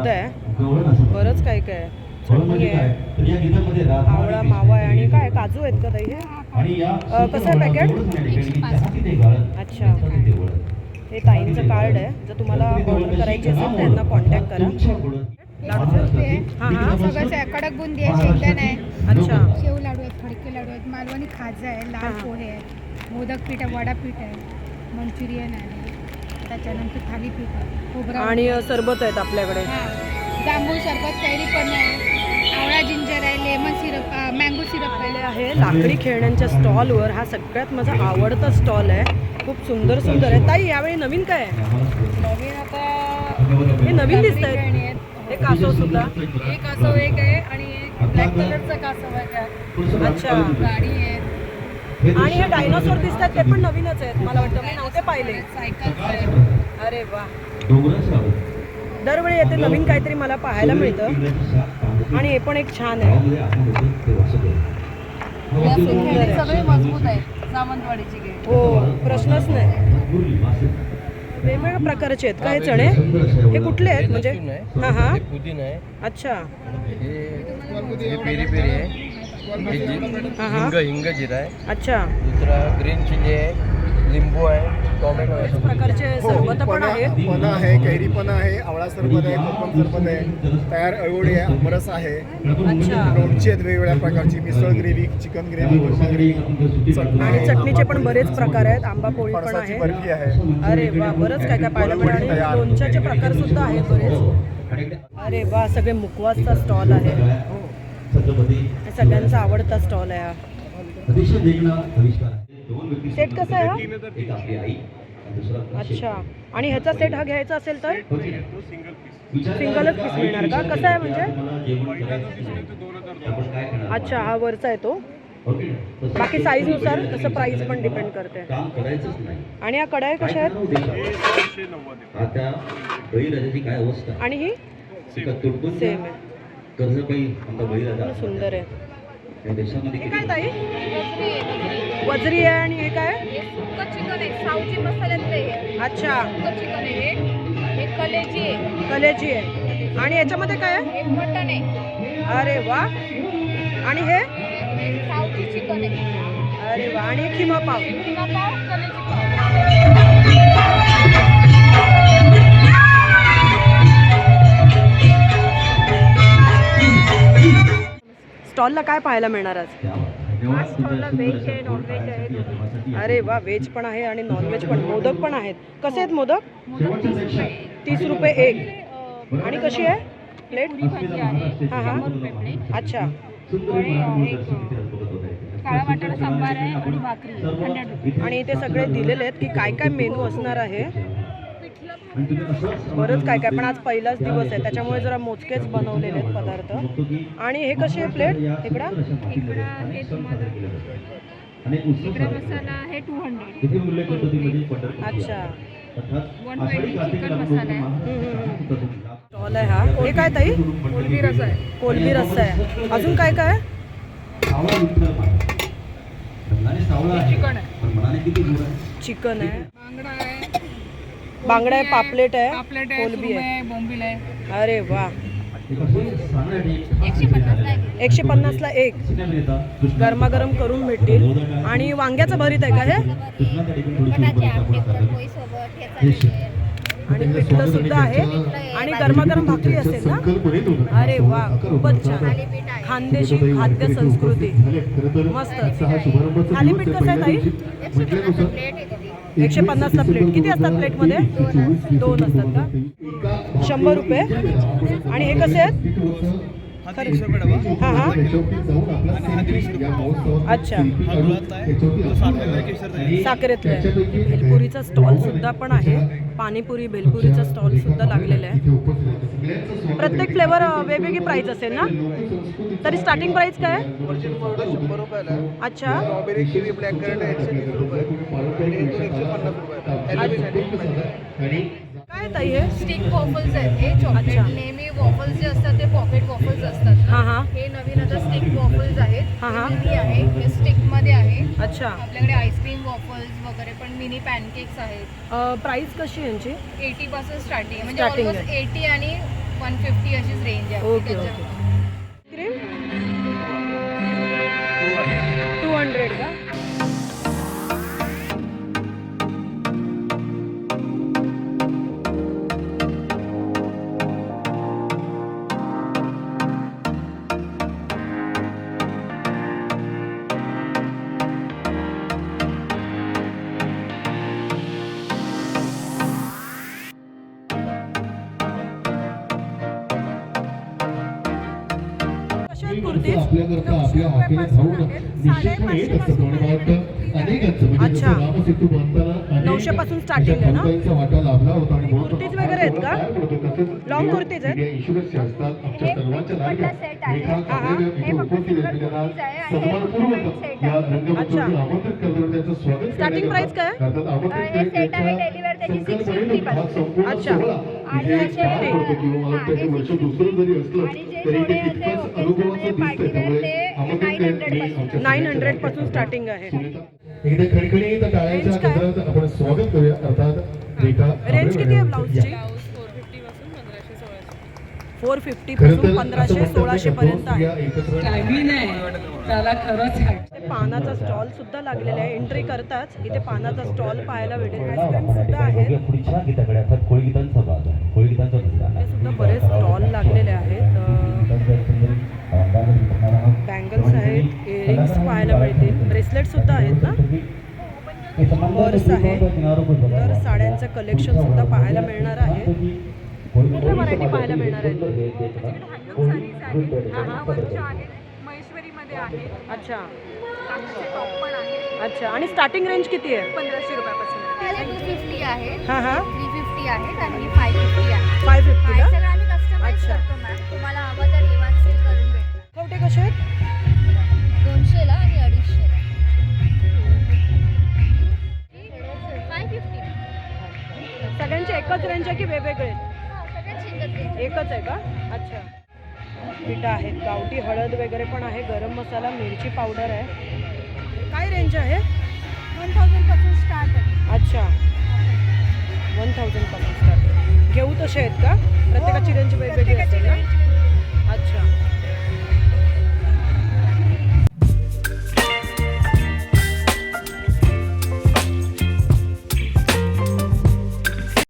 शुद्ध आहे. बरंच काय काय आहे. चटणी आहे. आवळा मावा आहे आणि काय? काजू आहेत का ताई हे? कसं आहे पॅकेट अच्छा. हे ताईंचं कार्ड आहे. जर तुम्हाला ऑर्डर करायची असेल त्यांना कॉन्टॅक्ट करा. हां हां. कडक बुंदी आहे शेंगदाण आहे. अच्छा. शेव लाडू आहेत फडके लाडू आहेत मालवणी खाजा आहे लाल हा. पोहे आहे मोदक पीठ आहे वडापीठ आहे मंचुरियन आहे. त्याच्यानंतर थालीपीठ आहे खोबरं. आणि सरबत आहेत आपल्याकडे. हा. जांभूळ सरबत कैरी पण आहे. आवळा जिंजर आहे लेमन सिरप मँगो सिरप आलेले आहे आहे लाकडी खेळण्यांच्या स्टॉलवर. हा सगळ्यात माझा आवडता स्टॉल आहे. खूप सुंदर सुंदर आहे. ताई यावेळी नवीन काय आहे? नवीन आता हे नवीन दिसत खेळणी आहेत. आहेत हे कासव सुद्धा. एक कासव एक आहे आणि एक ब्लॅक कलरचा कासव आहे. अच्छा. गाडी आहे. आणि हे डायनोसॉर दिसत आहेत ते पण नवीनच आहेत मला वाटतं. मी नव्हते पाहिले. अरे वा. दरवेळी येते नवीन काहीतरी मला पाहायला मिळतं. आणि हे पण एक छान आहे. सगळे मजबूत आहेत सावंतवाडीची गेट हो प्रश्नच नाही. वेगवेगळ्या प्रकारचे आहेत. का हे चणे हे कुठले आहेत? म्हणजे हां हां. पुदिना आहे. अच्छा. हे हे पेरी पेरी आहे. हे जि- हां हां. हिंग हिंग जिरा आहे. अच्छा. दुसरा ग्रीन चिली आहे लिंबू आहे टोमॅटो आहे. प्रकारचे सरबत पण आहेत. पना आहे कैरी पना आहे आवळा सरबत आहे कोकम सरबत आहे तयार अळवडी आहे आमरस आहे. अच्छा. लोणची आहेत वेगवेगळ्या प्रकारची मिसळ ग्रेव्ही चिकन ग्रेव्ही कुर्मा ग्रेव्ही. चटणी आणि आहे, चटणीचे पण बरेच प्रकार आहेत. आंबा पोळी पण फणसाची आहे. बर्फी आहे. अरे वा बरंच काय काय पाहायला मिळालं आणि लोणच्याचे प्रकार सुद्धा आहेत बरेच. अरे वा सगळे मुकवासचा स्टॉल आहे. हे. सगळ्यांचा आवडता स्टॉल आहे हा. सेट कसा आहे हा? अच्छा. आणि ह्याचा सेट हा घ्यायचा असेल तर? सिंगलच पीस मिळणार का? कसा आहे म्हणजे? अच्छा हा वरचा आहे तो. बाकी साईजनुसार तसं प्राईस पण डिपेंड करते. आणि या कढाई कशा आहेत? आता बळीराजाची काय अवस्था? आणि ही? सेम आहे कर्जबाई आमचा बळीराजा सुंदर आहे या देशामध्ये हे किती काय ताई? वजरी आहे आणि हे काय? चिकन आहे सावजी मसाल्यातले आहे अच्छा. सुक्क चिकन आहे हे. हे कलेजी आहे. कलेची आहे. आणि याच्यामध्ये काय आहे? हे मटन आहे. अरे वा. आणि हे? हे सावजी चिकन आहे. अरे वा. आणि खिमा पाव कलेजी पाव. स्टॉलला काय पाहायला मिळणार आज? अरे वा व्हेज पण आहे आणि नॉनव्हेज पण मोदक पण आहेत. कसे आहेत मोदक? तीस रुपये एक. आणि कशी आहे? प्लेट? पुरी भाजी आहे हां हां. अच्छा. आणि इथे सगळे दिलेले आहेत की काय काय मेनू असणार आहे. बरंच काय काय पण आज पहिलाच दिवस आहे त्याच्यामुळे जरा मोजकेच बनवलेले आहेत पदार्थ आणि हे कसे आहे प्लेट इकडं हे आहे अच्छा स्टॉल हा हे काय ताई कोलबी रस आहे कोलबी रस्सा आहे अजून काय काय चिकन आहे पण मनाने किती गोड आहे चिकन आहे बांगडा आहे पापलेट आहे पापलेट आहे कोलबी आहे. बोंबील आहे. अरे वा. एकशे पन्नासला एक. गरमागरम करून भेटतील. आणि वांग्याचं भरीत आहे का हे. हे आणि पिठलं सुद्धा आहे. आणि गरमागरम भाकरी असेल ना? अरे वा खूपच छान. खानदेशी खाद्य संस्कृती. मस्त. थालीपीठ कसं आहे ताई? एकशे पन्नासला प्लेट किती असतात प्लेटमध्ये दोन असतात का? शंभर रुपये. आणि हे कसे आहेत? हां हां. अच्छा. साखरेतलं. भेलपुरीचा स्टॉल सुद्धा पण आहे. पाणीपुरी भेलपुरीचा स्टॉल सुद्धा लागलेला आहे प्रत्येक फ्लेवर वेगवेगळी प्राइस असेल ना? तरी स्टार्टिंग प्राइस काय आहे? शंभर रुपयाला आहे. अच्छा. स्ट्रॉबेरी किवी ब्लॅक करंट एकशे वीस रुपये. आणि हे दोन एकशे पन्नास रुपये एलिमेंट काय ताई हे? स्टिक वॉफल्स आहेत. हे अच्छा. नेहमी वॉफल्स जे असतात ते पॉकेट वॉफल्स असतात हां हां. हे नवीन आता स्टिक वॉफल्स आहेत. हा, हा. हे मिनी आहे. हे स्टिकमध्ये आहे. अच्छा. आपल्याकडे आईस्क्रीम वॉफल्स वगैरे पण मिनी पॅनकेक्स आहेत. प्राइस कशी आहे यांची? एटी पासून स्टार्टिंग म्हणजे Starting ऑलमोस्ट एटी आणि वन फिफ्टी अशीच रेंज आहे. Okay okay. कुर्तीज म्हणजे अच्छा. जसं रामसेतू बांधताना अनेक 900 पासून starting आहे ना? अशा भाऊताईंचा वाटा लाभला होता आणि म्हणून कुर्तीज वगैरे आहेत का? मीडिया- कुर्तीज आहेत? आहे. हा, हा. स्वागत Starting price काय? हे set आहे, त्याची संकल्पनेतून 650 हा संपूर्ण अच्छा. सोहळा इथे पार पडतो किंवा मला वाटतं हे वर्ष दुसरं जरी असलं आणि जे तरी ते थोडे असे तितकंच occasional अनुभवाचं दिसतंय party wear त्यामुळे ते आमंत्रित 900 करेन मी पासून. आमच्या 900 सगळ्यांच्या पासून starting आहे. टाळ्यांच्या आपण स्वागत करूया अर्थात रेंज किती आहे. ब्लाऊजची फोर फिफ्टी पासून पंधराशे सोळाशे पर्यंत आहे. पानाचा स्टॉल सुद्धा लागलेला आहे. एंट्री करताच इथे पानाचा स्टॉल पाहायला भेटेल. आईस्क्रीम सुद्धा आहे. सुद्धा बरेच स्टॉल लागलेले आहेत. बँगल्स आहेत इयरिंग्स पाहायला मिळतील ब्रेसलेट सुद्धा आहेत ना? पर्स आहे. तर साड्यांचं कलेक्शन सुद्धा पाहायला मिळणार आहे. व्हरायटी पाहायला मिळणार आहेत महेश्वरीमध्ये आहे. अच्छा. कापसाचे टॉप पण आहे. अच्छा. आणि स्टार्टिंग रेंज किती आहे? पंधराशे रुपयापासून. टू फिफ्टी आहे. हां हां. थ्री फिफ्टी आहे. आणि फाय फिफ्टी आहे. फाय फिफ्टीला सगळं आम्ही कस्टमाइज अच्छा. करतो मॅम तुम्हाला हवं तर रिवाज सेल करून भेटणार. कवटे कसे आहेत? दोनशेला आणि अडीचशेला फाय फिफ्टी सगळ्यांची एकच रेंज आहे की वेगवेगळे एकच आहे का? अच्छा. पिठं आहेत. गावठी हळद वगैरे पण आहे. गरम मसाला मिरची पावडर आहे. काय रेंज आहे? वन थाउजंडपासून स्टार्ट आहे. अच्छा. वन थाउजंडपासून स्टार्ट घेऊ तसे आहेत का? प्रत्येकाची रेंज वेगवेगळी असेल ना? अच्छा.